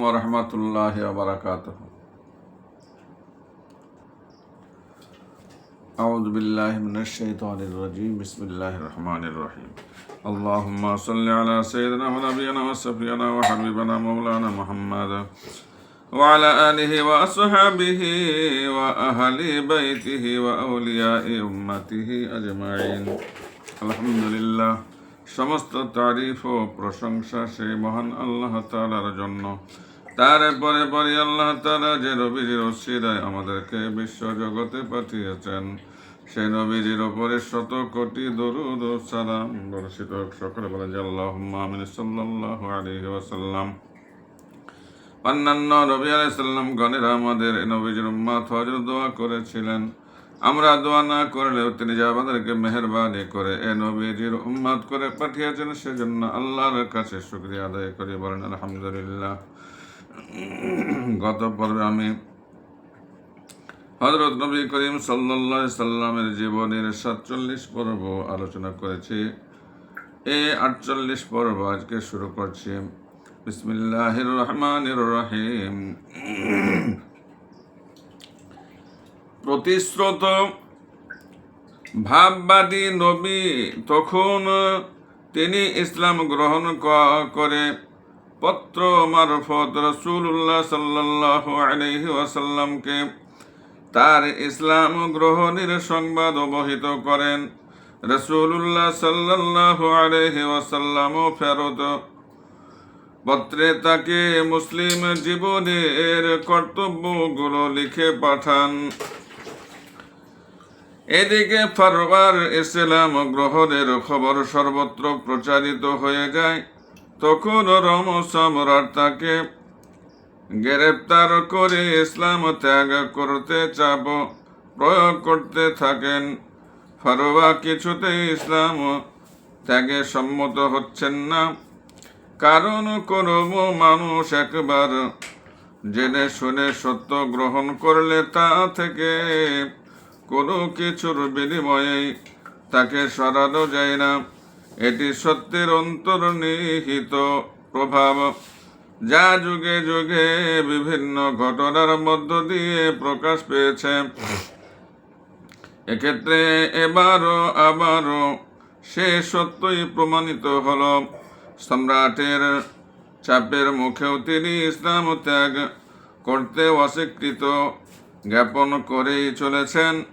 ورحمة الله وبركاته أعوذ بالله من الشيطان الرجيم بسم الله الرحمن الرحيم اللهم صل على سيدنا ونبينا وسفينا وحبيبنا مولانا محمد وعلى آله وأصحابه وأهل بيته وأولياء أمته أجمعين الحمد لله সমস্ত তারিফ ও প্রশংসা সেই মহান আল্লাহ তালার জন্য তার পরে আল্লাহ তালা যে নবীজির ওসিরায় আমাদেরকে বিশ্ব জগতে পাঠিয়েছেন সেই নবীজির ওপরে শত কোটি দরুদ সালাম বর্ষিত সকলে বলে যে আল্লাহ আমিন সাল্লাহ আলাইহি ওয়াসাল্লাম। অন্যান্য নবী আলাইসাল্লাম গণেরা আমাদের নবীজির উম্মাত হজর দোয়া করেছিলেন। আমরা দোয়া না করলেও তিনি যে আমাদেরকে মেহরবানি করে এ নবীজির উম্মাদ করে পাঠিয়েছেন, সেজন্য আল্লাহর কাছে শুক্রিয়া আদায় করি। বলেন আলহামদুলিল্লাহ। গত পর্বে আমি হজরত নবী করিম সাল্লাহ সাল্লামের জীবনের সাতচল্লিশ পর্ব আলোচনা করেছি। এই আটচল্লিশ পর্ব আজকে শুরু করছি। বিসমিল্লাহির রহমানির রহিম। প্রতিশ্রুত ভাববাদী নবী তখন তিনি ইসলাম গ্রহণ করে পত্র মারফত রসুল্লাহ সাল্লাহ আলহি ওয়াসাল্লামকে তার ইসলাম গ্রহণের সংবাদ অবহিত করেন। রসুল্লাহ সাল্লাহ আলহি ওয়াসাল্লামও ফেরত। পত্রে তাকে মুসলিম জীবনের কর্তব্যগুলো লিখে পাঠান। এদিকে ফারবার ইসলাম গ্রহণের খবর সর্বত্র প্রচারিত হয়ে যায়। তখন রম সম্রাট তাকে গ্রেপ্তার করে ইসলাম ত্যাগ করতে চাপ প্রয়োগ করতে থাকেন। ফরোয়া কিছুতেই ইসলাম ত্যাগে সম্মত হচ্ছেন না। কারণ কোনো মানুষ একবার জেনে শুনে সত্য গ্রহণ করলে তা থেকে কোনো কিছুর বিনিময়ে তাকে সরানো যায় না। এটি সত্যের অন্তর্নিহিত প্রভাব। যা যুগে যুগে বিভিন্ন ঘটনার মধ্য দিয়ে প্রকাশ পেয়েছে। এক্ষেত্রে এবারও আবারও সে সত্যই প্রমাণিত হল। সম্রাটের চাপের মুখেও তিনি ইসলাম ত্যাগ করতে অস্বীকৃত, জ্ঞাপন করেই চলেছেন।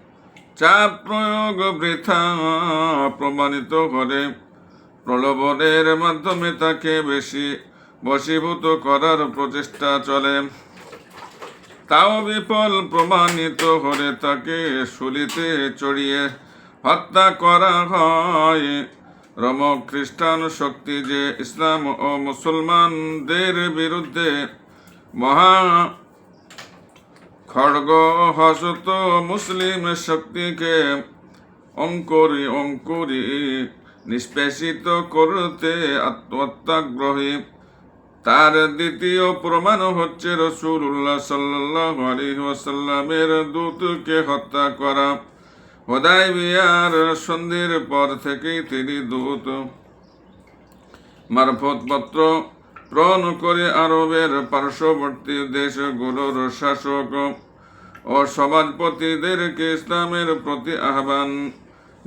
চাপ প্রয়োগ বৃথা প্রমাণিত করে প্রলোভনের মাধ্যমে তাকে বেশি বশীভূত করার প্রচেষ্টা চলে। তাও বিফল প্রমাণিত হলে তাকে শুলিতে চড়িয়ে হত্যা করা হয়। রম খ্রিস্টান শক্তি যে ইসলাম ও মুসলমানদের বিরুদ্ধে মহা খড়গ হসত মুসলিম শক্তিকে অঙ্কুরি অঙ্কুরি নিষ্পেষিত করতে আত্মহত্যাগ্রহী তার দ্বিতীয় প্রমাণ হচ্ছে রসুল্লাহ সাল্লাহ আলী দূতকে হত্যা করা। হোদাই বিয়ার সন্ধির পর থেকেই তিনি দূত। মারফত পত্র প্রণ করে আরবের পার্শ্ববর্তী দেশগুলোর শাসক ও সমাজপতিদেরকে ইসলামের প্রতি আহ্বান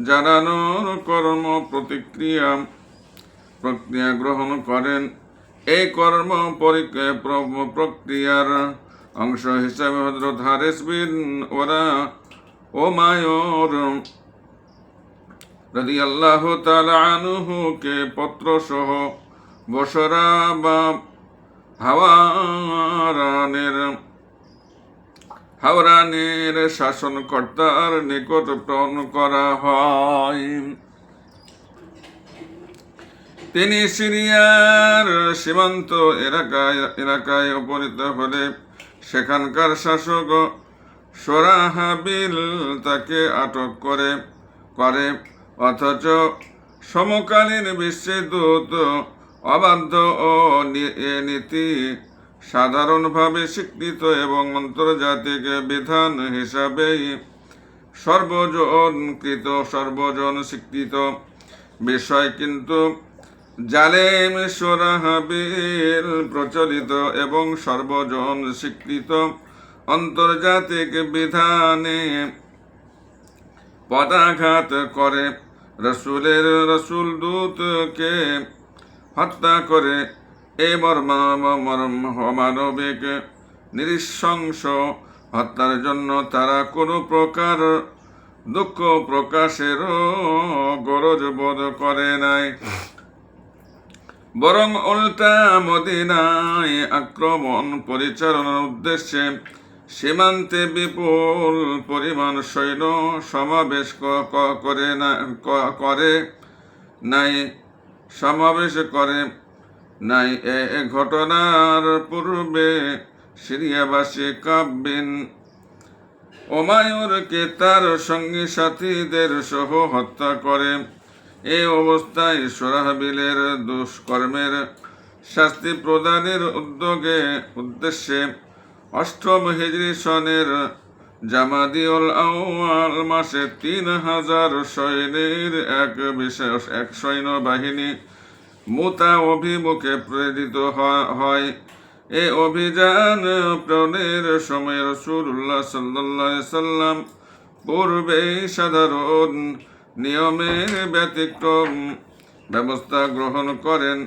জানানোর কর্ম প্রতিক্রিয়া, প্রক্রিয়া গ্রহণ করেন। এই কর্ম পরি- প্রক্রিয়ার অংশ হিসাবে হজরত হারেস বিন ওরা ও মায়র রদি আল্লাহ আনুহুকে পত্র সহ বসরা বা হাওয়ারানের হাওরানের শাসনকর্তার নিকট প্রেরণ করা হয়। তিনি সিরিয়ার সীমান্ত এলাকায় এলাকায় উপনীত হলে সেখানকার শাসক সোরাহাবিল তাকে আটক করে করে। অথচ সমকালীন বিশ্বে দূত অবাধ্য ও নীতি সাধারণভাবে স্বীকৃত এবং আন্তর্জাতিক বিধান হিসাবেই সর্বজনকৃত সর্বজন স্বীকৃত বিষয় কিন্তু জালেম, সোরাহাবিল প্রচলিত এবং সর্বজন স্বীকৃত আন্তর্জাতিক বিধানে পদাঘাত করে। রসুলের রসুল দূতকে হত্যা করে এই মানবিক নিঃশংস হত্যার জন্য তারা কোনো প্রকার দুঃখ প্রকাশেরও গরজ বোধ করে নাই। বরং উল্টা মদিনায় আক্রমণ পরিচালনার উদ্দেশ্যে সীমান্তে বিপুল পরিমাণ সৈন্য সমাবেশ করে না করে নাই, সমাবেশ করে। নাই এ ঘটনার পূর্বে সিরিয়াবাসী কাব্বিন ওমায়ুরকে তার সঙ্গী সাথীদের সহ হত্যা করে। এই অবস্থায় সোরাহাবিলের দুষ্কর্মের শাস্তি প্রদানের উদ্যোগে, উদ্দেশ্যে অষ্টম হিজরি সনের জামাদিউল আউয়াল মাসে তিন হাজার সৈন্যের এক বিশেষ, এক সৈন্য বাহিনী মুতা অভিমুখে প্রেরিত হয় এই অভিযান প্রণের সময় রসুল্লাহ সাল্লাহ সাল্লাম পূর্বেই সাধারণ নিয়মের ব্যতিক্রম ব্যবস্থা গ্রহণ করেন।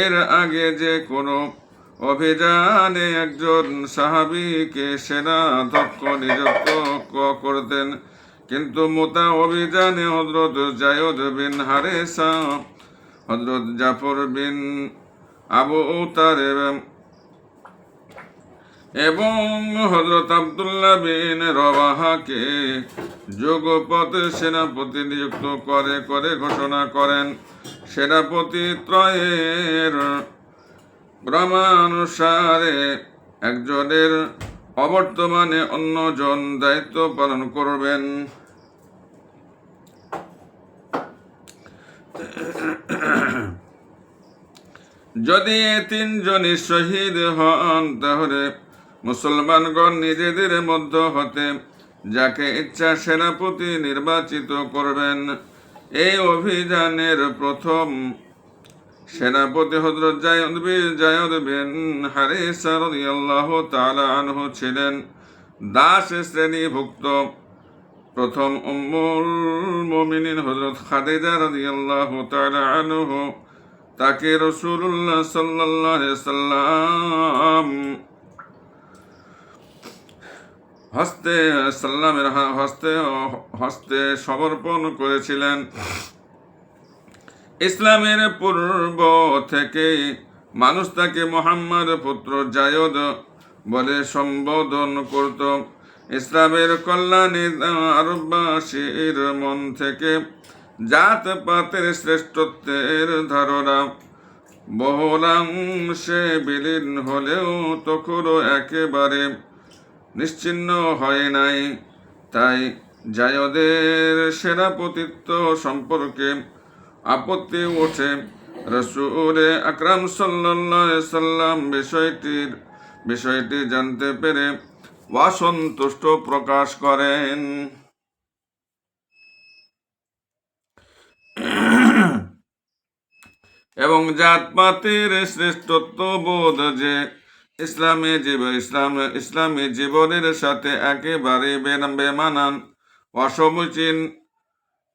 এর আগে যে কোনো অভিযানে একজন সাহাবিকে সেনাধ্যক্ষ নিযুক্ত করতেন, কিন্তু মোতা অভিযানে হজরত জায়দ বিন হারেসা হজরত জাফর বিন আবু তারেব এবং হজরত আবদুল্লাহ বিন রবাহাকে যোগপথ সেনাপতি নিযুক্ত করে করে ঘোষণা করেন। সেনাপতি ত্রয়ের ক্রমানুসারে একজনের অবর্তমানে অন্যজন দায়িত্ব পালন করবেন। যদি তিনজনই শহীদ হন, তাহলে মুসলমানগণ নিজেদের মধ্য হতে যাকে ইচ্ছা সেনাপতি নির্বাচিত করবেন। এই অভিযানের প্রথম সেনাপতি হজরত জায়দ বিন জায়দ বিন হারিসা আনহু ছিলেন দাস শ্রেণীভুক্ত। প্রথম উম্মুল মুমিনিন হজরত খাদিজা রাদিয়াল্লাহু তাআলা আনহু তাকে রসুল্লাহ আলাইহি সাল্লাম হস্তে সাল্লামের হস্তে হস্তে সমর্পণ করেছিলেন। ইসলামের পূর্ব থেকে মানুষ তাকে মোহাম্মদ পুত্র জায়দ বলে সম্বোধন করত। ইসলামের কল্যাণী আরববাসীর মন থেকে জাত পাতের শ্রেষ্ঠত্বের ধারণা। বহুলাংশে বিলীন হলেও তখনও একেবারে নিশ্চিন্ন হয় নাই। তাই জায়দের সেনাপতিত্ব সম্পর্কে আপত্তি ওঠে। রসুলে আকরাম সাল্লাম বিষয়টির, বিষয়টি জানতে পেরে অসন্তুষ্ট প্রকাশ করেন। এবং জাতপাতের শ্রেষ্ঠত্ব বোধ যে ইসলামী জীব ইসলাম ইসলামী জীবনের সাথে একেবারে বেমানান, অসমীচীন,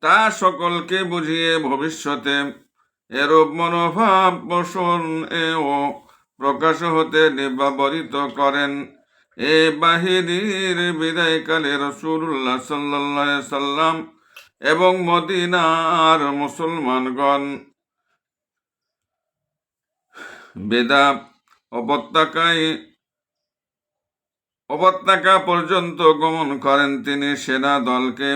তা সকলকে বুঝিয়ে ভবিষ্যতে এরূপ মনোভাব পোষণ ও প্রকাশ হতে নির্বাবরিত করেন। এ বাহিনীর বিদায়কালে রসুল্লাহ সাল্লাহ সাল্লাম এবং মদিনার মুসলমানগণ বেদা উপত্যকায় উপত্যকা পর্যন্ত গমন করেন তিনি সেনা দলকে।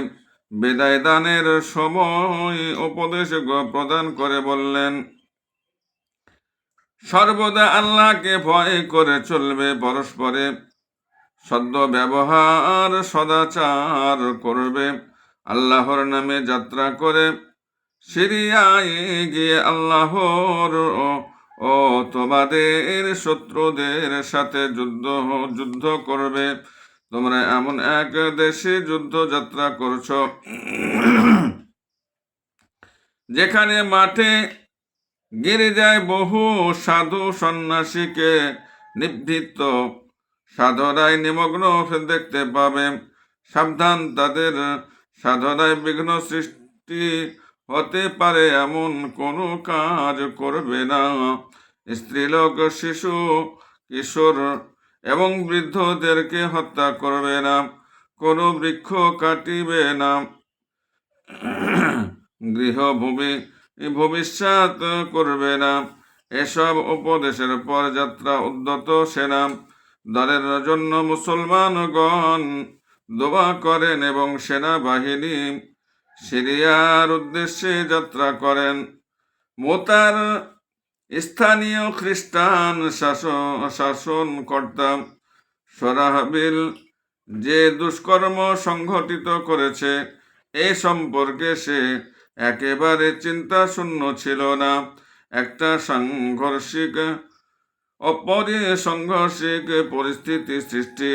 বিদায় দানের সময় উপদেশ প্রদান করে বললেন, সর্বদা আল্লাহকে ভয় করে চলবে পরস্পরে। সদ্য ব্যবহার সদাচার করবে, আল্লাহর নামে যাত্রা করে। সিরিয়ায় গিয়ে আল্লাহর ও- তোমাদের শত্রুদের সাথে যুদ্ধ যুদ্ধ করবে। তোমরা এমন এক দেশে যুদ্ধ যাত্রা করছ, যেখানে মাঠে গিরিজায় বহু সাধু সন্ন্যাসীকে নিবৃত্ত। সাধনায় নিমগ্ন দেখতে পাবে। সাবধান, তাদের সাধনায় বিঘ্ন সৃষ্টি হতে পারে এমন কোনো কাজ করবে না। স্ত্রীলোক, শিশু, কিশোর এবং বৃদ্ধদেরকে হত্যা করবে না। কোনো বৃক্ষ কাটিবে না। গৃহভূমি, ভবিষ্যৎ করবে না। এসব উপদেশের পর যাত্রা উদ্যত সেনা। দলের জন্য মুসলমানগণ দোয়া করেন এবং সেনাবাহিনী সিরিয়ার উদ্দেশ্যে যাত্রা করেন। মোতার স্থানীয় খ্রিস্টান শাসন, শাসনকর্তা সরাহাবিল যে দুষ্কর্ম সংঘটিত করেছে, এ সম্পর্কে সে একেবারে চিন্তা শূন্য ছিল না। একটা সাংঘর্ষিক অপরি সংঘর্ষিক পরিস্থিতি সৃষ্টি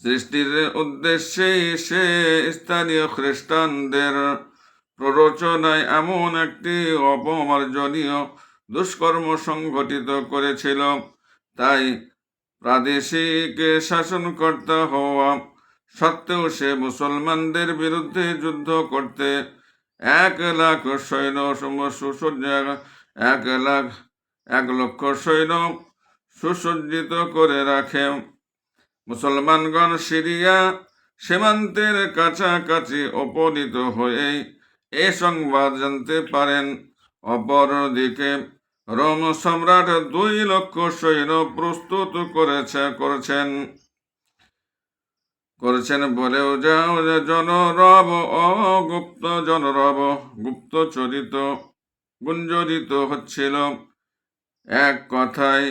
সৃষ্টির উদ্দেশ্যেই সে স্থানীয় খ্রিস্টানদের প্ররোচনায় এমন একটি অপমার্জনীয় দুষ্কর্ম সংঘটিত করেছিল। তাই প্রাদেশিক শাসনকর্তা হওয়া সত্ত্বেও সে মুসলমানদের বিরুদ্ধে যুদ্ধ করতে এক লাখ সৈন্য সুসজ্জ এক লাখ, এক লক্ষ সৈন্য সুসজ্জিত করে রাখে। মুসলমানগণ সিরিয়া সীমান্তের কাছাকাছি উপনীত হয়েই এ সংবাদ জানতে পারেন। অপরদিকে রোম সম্রাট দুই লক্ষ সৈন্য প্রস্তুত করেছে, করেছেন। করেছেন বলেও যাও যে জনরব, অগুপ্ত জনরব, গুপ্ত চরিত, গুঞ্জরিত হচ্ছিল। এক কথায়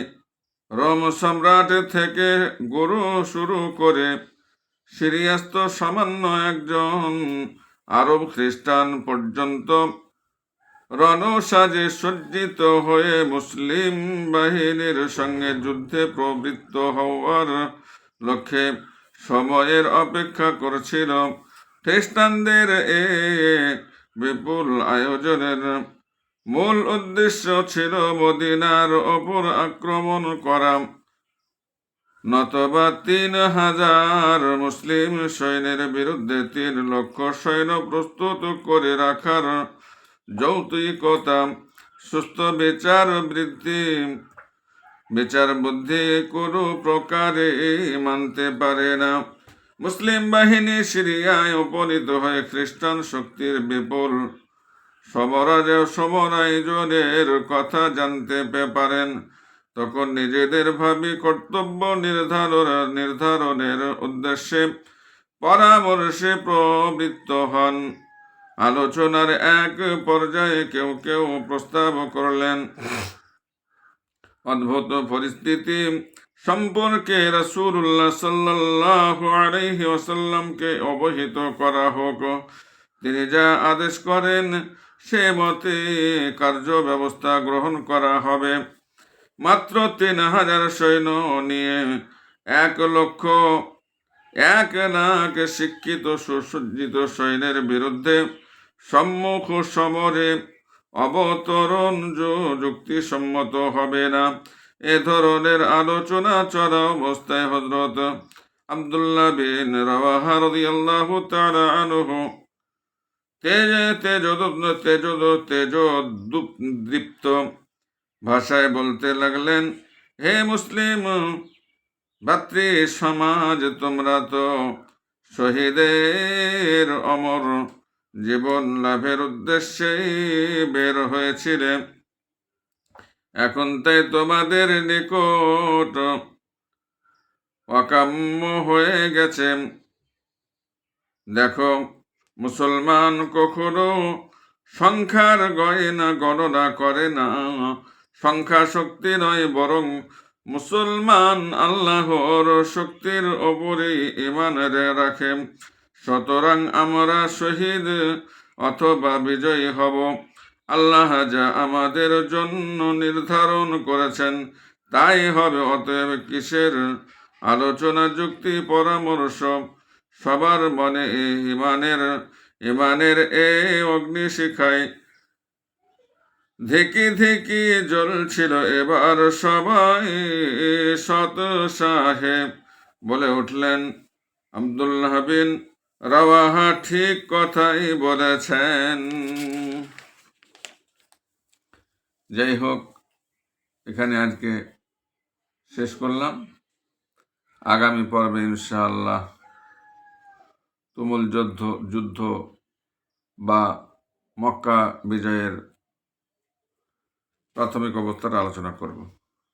রোম সম্রাট থেকে গুরু শুরু করে সিরিয়াস্ত সামান্য একজন আরব খ্রিস্টান পর্যন্ত রণসাজে সজ্জিত হয়ে মুসলিম বাহিনীর সঙ্গে যুদ্ধে প্রবৃত্ত হওয়ার লক্ষ্যে সময়ের অপেক্ষা করছিল। খ্রিস্টানদের এ বিপুল আয়োজনের মূল উদ্দেশ্য ছিল মদিনার ওপর আক্রমণ করা। নতবা তিন হাজার মুসলিম সৈন্যের বিরুদ্ধে তিন লক্ষ সৈন্য প্রস্তুত করে রাখার যৌতিকতা, সুস্থ বিচার বৃদ্ধি, বিচার বুদ্ধি কোনো প্রকারে মানতে পারে না। মুসলিম বাহিনী সিরিয়ায় উপনীত হয়ে খ্রিস্টান শক্তির বিপুল সমরাজ সমরায়োজনের কথা জানতে পারেন। তখন নিজেদের ভাবি কর্তব্য নির্ধারণ, নির্ধারণের উদ্দেশ্যে পরামর্শে প্রবৃত্ত হন। আলোচনার এক পর্যায়ে কেউ কেউ প্রস্তাব করলেন, অদ্ভুত পরিস্থিতি সম্পর্কে রাসূলুল্লাহ সাল্লাল্লাহু আলাইহি ওয়াসাল্লামকে অবহিত করা হোক। তিনি যা আদেশ করেন সে মতে কার্য ব্যবস্থা গ্রহণ করা হবে। মাত্র তিন হাজার সৈন্য নিয়ে এক লক্ষ এক লাখ শিক্ষিত সুসজ্জিত সৈন্যের বিরুদ্ধে সম্মুখ সমরে অবতরণ যুক্তিসম্মত হবে না। এ ধরনের আলোচনা চলা অবস্থায় হজরত আবদুল্লাহ বিন রাওয়াহা রাদিয়াল্লাহু তাআলা তেজ তেজ তেজ তেজ দীপ্ত ভাষায় বলতে লাগলেন, হে মুসলিম, ভাতৃ সমাজ, তোমরা তো শহীদের অমর জীবন লাভের উদ্দেশ্যেই বের হয়েছিলে। এখন তাই তোমাদের নিকট অকাম্য হয়ে গেছে। দেখো মুসলমান কখনো সংখ্যার গয়না গণনা করে না। সংখ্যা শক্তি নয় বরং মুসলমান আল্লাহর শক্তির ওপরে ইমান রাখে। সুতরাং আমরা শহীদ অথবা বিজয়ী হব। আল্লাহ যা আমাদের জন্য নির্ধারণ করেছেন, তাই হবে। অতএব কিসের আলোচনা, যুক্তি, পরামর্শ সবার মনে ইমানের ইমানের এই অগ্নিশিখায় ধিকি ধিকি জ্বলছিল এবার সবাই শত সাহেব বলে উঠলেন আব্দুল্লাহ বিন রাওয়াহা ঠিক কথাই বলেছেন। যাই হোক, এখানে আজকে শেষ করলাম। আগামী পর্বে ইনশাআল্লাহ তুমুল যুদ্ধ যুদ্ধ বা মক্কা বিজয়ের প্রাথমিক অবস্থাটা আলোচনা করব।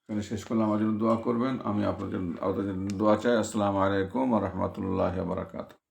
এখানে শেষ করলে আমার জন্য দোয়া করবেন। আমি আপনাদের আপনাদের জন্য দোয়া চাই। আসসালামু আলাইকুম রহমতুল্লাহ বারাকাতুহ।